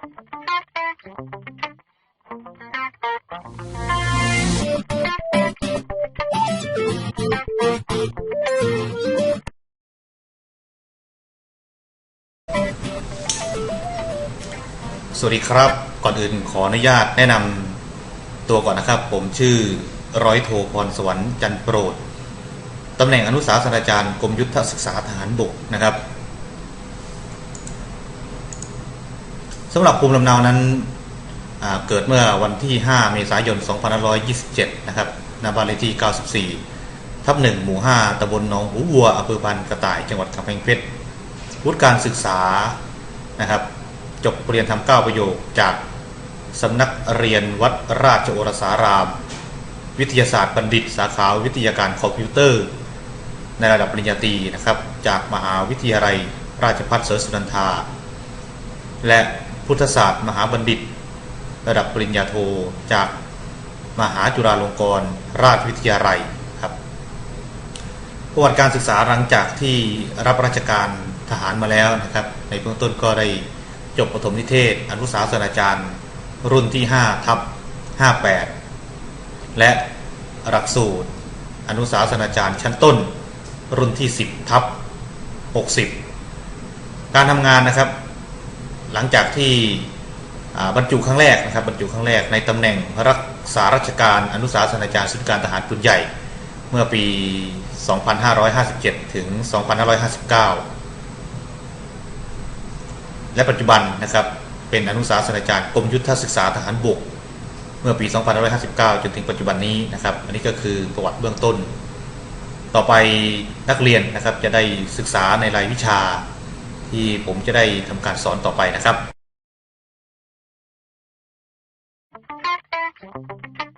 สวัสดีครับ ก่อนอื่นขออนุญาตแนะนำตัวก่อนนะครับ ผมชื่อร้อยโทพรสวรรค์จันโปรดตำแหน่งอนุสาสนาจารย์กรมยุทธศึกษาทหารบกนะครับ สำหรับภูมิลำเนานั้นเกิดเมื่อวันที่ 5 เมษายน 2527 นะครับณบ้านเลขที่ 94 ทับ 1 หมู่ 5ตำบลหนองหูวัวอำเภอบันกระต่าย จังหวัดกำแพงเพชร วุฒิการศึกษา นะครับ จบปรริญญาธรรม9ประโยคจากสำนักเรียนวัดราชโอรสาราม วิทยาศาสตร์บัณฑิต สาขาวิทยาการคอมพิวเตอร์ ในระดับปริญญาตรีนะครับ จากมหาวิทยาลัยราชภัฏเสรสุนันทา และ พุทธศาสตร์มหาบัณฑิต ระดับปริญญาโทจากมหาจุฬาลงกรณราชวิทยาลัยครับประวัติการศึกษาหลังจากที่รับราชการทหารมาแล้วนะครับ ในเบื้องต้นก็ได้จบประถมนิเทศ อนุสาสนาจารย์ รุ่นที่5ทับ58 และหลักสูตร อนุสาสนาจารย์ชั้นต้น รุ่นที่ 10ทับ60 การทำงานนะครับ หลังจากที่บรรจุครั้งแรกนะครับบรรจุครั้งแรกในตำแหน่งรักษาราชการอนุสาสนาจารย์สุดการทหารปืนใหญ่ เมื่อปี 2557 ถึง 2559 และปัจจุบันนะครับเป็นอนุสาสนาจารย์กรมยุทธศึกษาทหารบกเมื่อปี 2559 จนถึงปัจจุบันนี้นะครับ อันนี้ก็คือประวัติเบื้องต้น ต่อไปนักเรียนนะครับจะได้ศึกษาในรายวิชา ที่ผมจะได้ทำการสอนต่อไปนะครับ Thank you.